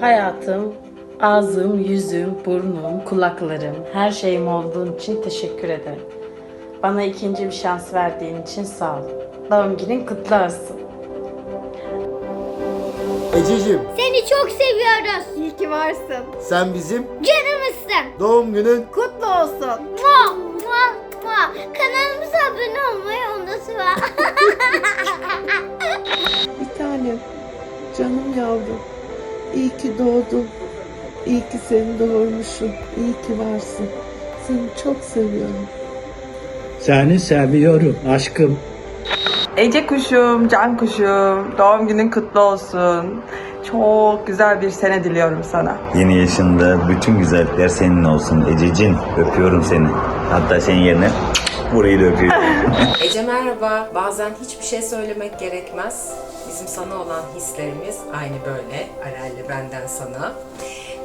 Hayatım, ağzım, yüzüm, burnum, kulaklarım, her şeyim olduğun için teşekkür ederim. Bana ikinci bir şans verdiğin için sağ ol. Doğum günün kutlu olsun. Ececiğim Seni çok seviyoruz. İyi ki varsın. sen bizim Canımızsın. doğum günün Kutlu olsun. Mua, mua, mua. Kanalımıza abone olmayı unutma. Bir tanem, canım yavrum. İyi ki doğdun. İyi ki seni doğurmuşum. İyi ki varsın. Seni çok seviyorum. Seni seviyorum aşkım. Ece kuşum, can kuşum, doğum günün kutlu olsun. Çok güzel bir sene diliyorum sana. Yeni yaşında bütün güzellikler senin olsun Ececin. Öpüyorum seni. Hatta senin yerine burayı da öpüyorum. Ece merhaba. Bazen hiçbir şey söylemek gerekmez. Bizim sana olan hislerimiz aynı böyle. Arel'le benden sana.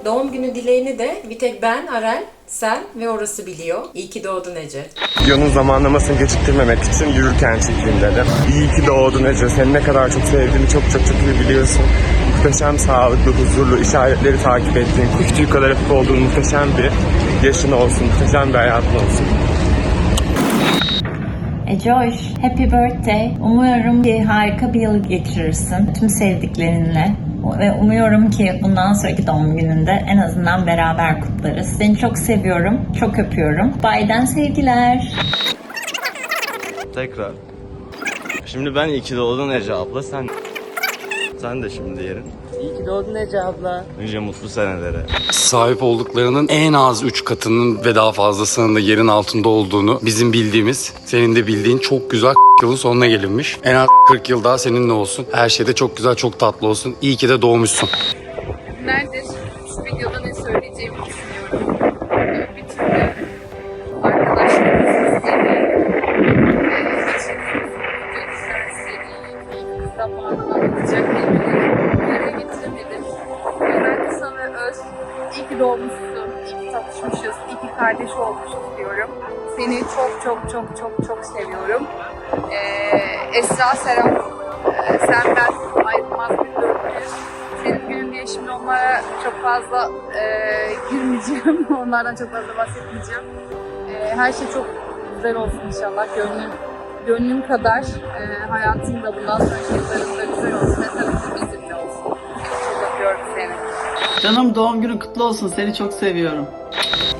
Doğum günü dileğini de bir tek ben, Arel, sen ve orası biliyor. İyi ki doğdun Ece. Videonun zamanlamasını geciktirmemek için yürürken çekeyim dedim. İyi ki doğdun Ece. Seni ne kadar çok sevdiğimi çok çok çok iyi biliyorsun. Muhteşem sağlıklı, huzurlu, işaretleri takip ettiğin, tüyü kadar hafif olduğun muhteşem bir yaşın olsun, muhteşem bir hayatın olsun. Ecoş, happy birthday. Umuyorum ki harika bir yıl geçirirsin tüm sevdiklerinle. Ve umuyorum ki bundan sonraki doğum gününde en azından beraber kutlarız. Seni çok seviyorum, çok öpüyorum. Bayden sevgiler. Tekrar. Şimdi ben iyi ki doğdun Ece abla. Sen sen de şimdi yerin. İyi ki doğdun Ece abla. Nice mutlu senelere. sahip olduklarının en az 3 katının ve daha fazlasının da yerin altında olduğunu bizim bildiğimiz, senin de bildiğin çok güzel yılın sonuna gelinmiş. En az 40 yıl daha seninle olsun. Her şeyde çok güzel, çok tatlı olsun. İyi ki de doğmuşsun. Olmuşuz diyorum. Seni çok çok çok çok çok seviyorum. Ee, Esra Serap, e, sen ben ayrılmaz bir dörtlüyüz. Senin günün diye şimdi onlara çok fazla e, girmeyeceğim. Onlardan çok fazla bahsetmeyeceğim. E, her şey çok güzel olsun inşallah. Gönlüm, gönlüm kadar e, hayatım da bundan sonraki yıllarım da güzel olsun. Ve tabii ki bizimle olsun. Çok öpüyorum seni. Canım doğum günün kutlu olsun. Seni çok seviyorum.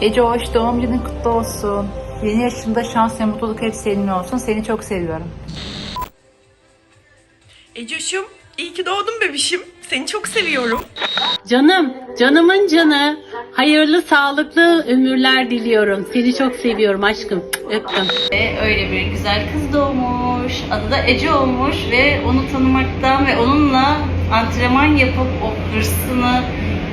Ece hoş, doğum günün kutlu olsun. Yeni yaşında şans ve mutluluk hep seninle olsun. Seni çok seviyorum. Ecoşum, iyi ki doğdun bebişim. Seni çok seviyorum. Canım, canımın canı. Hayırlı, sağlıklı ömürler diliyorum. Seni çok seviyorum aşkım. Öptüm. Ve öyle bir güzel kız doğmuş. Adı da Ece olmuş ve onu tanımaktan ve onunla antrenman yapıp o hırsını,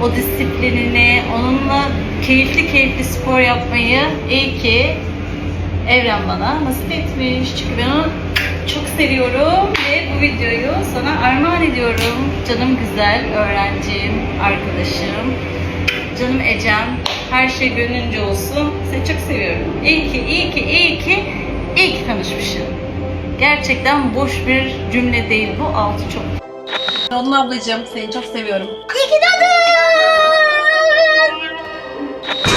o disiplinini, onunla keyifli keyifli spor yapmayı iyi ki Evren bana nasip etmiş. Çünkü ben onu çok seviyorum ve bu videoyu sana armağan ediyorum. Canım güzel öğrencim, arkadaşım, canım Ecem. Her şey gönlünce olsun. Seni çok seviyorum. İyi ki, iyi ki, iyi ki, iyi ki tanışmışım. Gerçekten boş bir cümle değil bu. Altı çok. Onun ablacığım, seni çok seviyorum. İyi ki doğdun.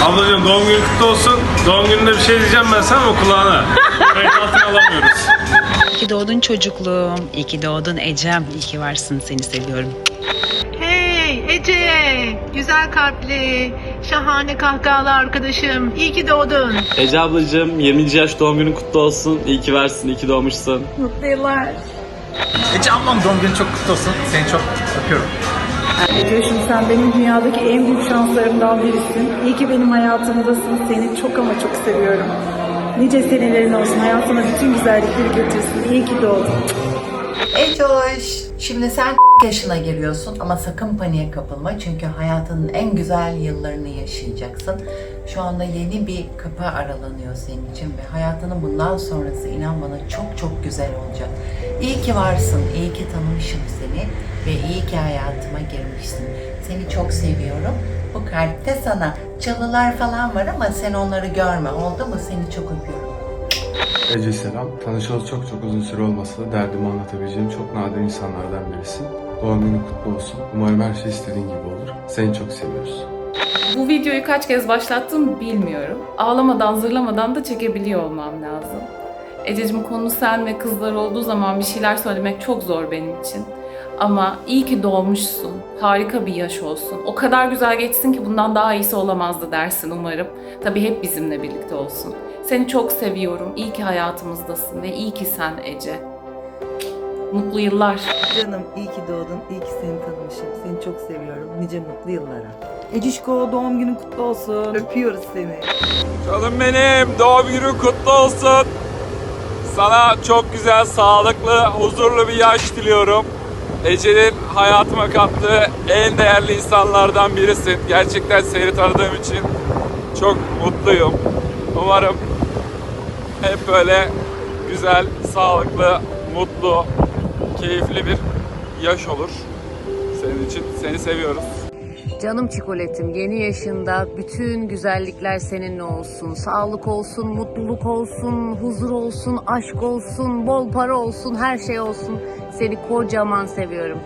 Ablacığım doğum günün kutlu olsun. Doğum gününde bir şey diyeceğim ben sana ama kulağına. Kayıt altına alamıyoruz. İyi ki doğdun çocukluğum. İyi ki doğdun Ecem. İyi ki varsın. Seni seviyorum. Hey Ece, güzel kalpli, şahane kahkahalı arkadaşım. İyi ki doğdun. Ece ablacığım 20. yaş doğum günün kutlu olsun. İyi ki varsın, iyi ki doğmuşsun. Mutlu yıllar. Ece ablam doğum günün çok kutlu olsun. Seni çok öpüyorum. Ece'şim sen benim dünyadaki en büyük şanslarımdan birisin. İyi ki benim hayatımdasın. Seni çok ama çok seviyorum. Nice senelerin olsun. Hayatına bütün güzellikleri getirsin. İyi ki doğdun. Ecoş. Şimdi sen yaşına giriyorsun ama sakın paniğe kapılma çünkü hayatının en güzel yıllarını yaşayacaksın. Şu anda yeni bir kapı aralanıyor senin için ve hayatının bundan sonrası inan bana çok çok güzel olacak. İyi ki varsın, iyi ki tanımışım seni ve iyi ki hayatıma girmişsin. Seni çok seviyorum. Bu kalpte sana çalılar falan var ama sen onları görme oldu mu? Seni çok öpüyorum. Ece selam. Tanışalı çok çok uzun süre olmasa da derdimi anlatabileceğim çok nadir insanlardan birisin. Doğum günün kutlu olsun. Umarım her şey istediğin gibi olur. Seni çok seviyoruz. Bu videoyu kaç kez başlattım bilmiyorum. Ağlamadan, zırlamadan da çekebiliyor olmam lazım. Ececiğim konu sen ve kızlar olduğu zaman bir şeyler söylemek çok zor benim için. Ama iyi ki doğmuşsun. Harika bir yaş olsun. O kadar güzel geçsin ki bundan daha iyisi olamazdı dersin umarım. Tabii hep bizimle birlikte olsun. Seni çok seviyorum. İyi ki hayatımızdasın ve iyi ki sen Ece. Mutlu yıllar. Canım iyi ki doğdun, iyi ki seni tanımışım. Seni çok seviyorum. Nice mutlu yıllara. Ecişko doğum günün kutlu olsun. Öpüyoruz seni. Canım benim doğum günün kutlu olsun. Sana çok güzel, sağlıklı, huzurlu bir yaş diliyorum. Ece'nin hayatıma kattığı en değerli insanlardan birisin. Gerçekten seni tanıdığım için çok mutluyum. Umarım hep böyle güzel, sağlıklı, mutlu, keyifli bir yaş olur. Senin için seni seviyoruz. Canım çikoletim yeni yaşında bütün güzellikler seninle olsun. Sağlık olsun, mutluluk olsun, huzur olsun, aşk olsun, bol para olsun, her şey olsun. Seni kocaman seviyorum.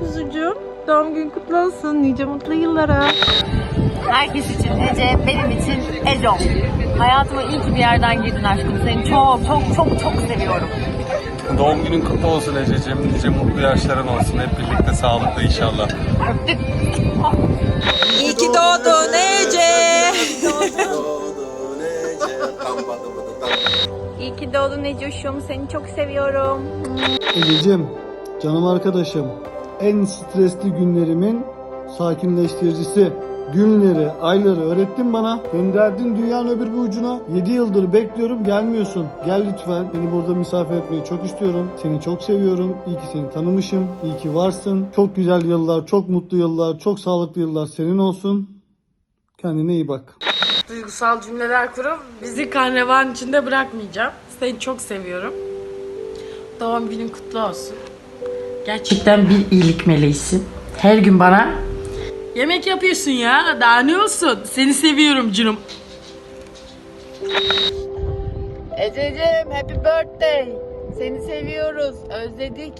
Kuzucuğum doğum günün kutlu olsun. Nice mutlu yıllara. Herkes için Ece, benim için Ezo. Hayatıma iyi ki bir yerden girdin aşkım. Seni çok çok çok çok seviyorum. Doğum günün kutlu olsun Ececiğim. Nice mutlu yaşların olsun. Hep birlikte sağlıklı inşallah. İyi ki doğdun Ece. İyi ki doğdun Ecoş'um. Seni çok seviyorum. Ececiğim, canım arkadaşım. En stresli günlerimin sakinleştiricisi. Günleri, ayları öğrettin bana. Gönderdin dünyanın öbür bir ucuna. 7 yıldır bekliyorum gelmiyorsun. Gel lütfen. Beni burada misafir etmeyi çok istiyorum. Seni çok seviyorum. İyi ki seni tanımışım. İyi ki varsın. Çok güzel yıllar, çok mutlu yıllar, çok sağlıklı yıllar senin olsun. Kendine iyi bak. Duygusal cümleler kurup bizi karnevan içinde bırakmayacağım. Seni çok seviyorum. Doğum günün kutlu olsun. Gerçekten bir iyilik meleğisin. Her gün bana yemek yapıyorsun ya. Daha ne olsun? Seni seviyorum canım. Ececiğim happy birthday. Seni seviyoruz. Özledik.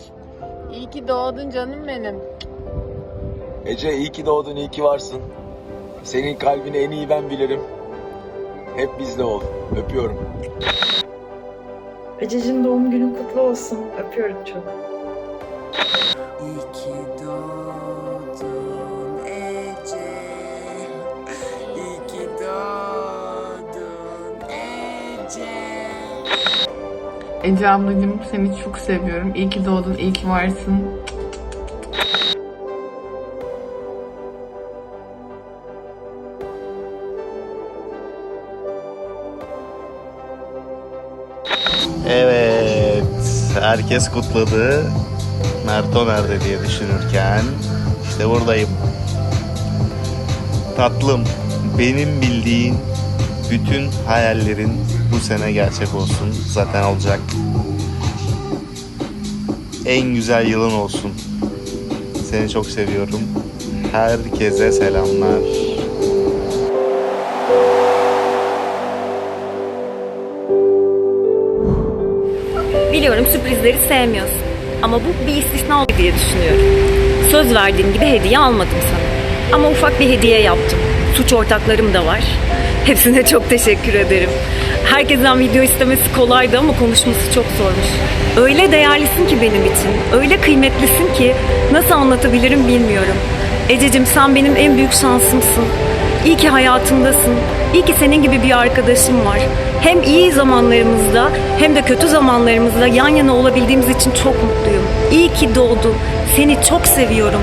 İyi ki doğdun canım benim. Ece iyi ki doğdun, iyi ki varsın. Senin kalbini en iyi ben bilirim. Hep bizde ol. Öpüyorum. Ececiğim doğum günün kutlu olsun. Öpüyorum çok. İyi ki doğdun Ece ablacığım seni çok seviyorum. İyi ki doğdun, iyi ki varsın. Evet, herkes kutladı. Merto nerede diye düşünürken işte buradayım. Tatlım, benim bildiğin bütün hayallerin bu sene gerçek olsun. Zaten olacak. En güzel yılın olsun. Seni çok seviyorum. Herkese selamlar. Biliyorum sürprizleri sevmiyorsun. Ama bu bir istisna oldu diye düşünüyorum. Söz verdiğim gibi hediye almadım sana. Ama ufak bir hediye yaptım. Suç ortaklarım da var. Hepsine çok teşekkür ederim. Herkesten video istemesi kolaydı ama konuşması çok zormuş. Öyle değerlisin ki benim için. Öyle kıymetlisin ki nasıl anlatabilirim bilmiyorum. Ececiğim sen benim en büyük şansımsın. İyi ki hayatımdasın. İyi ki senin gibi bir arkadaşım var. Hem iyi zamanlarımızda hem de kötü zamanlarımızda yan yana olabildiğimiz için çok mutluyum. İyi ki doğdun. Seni çok seviyorum.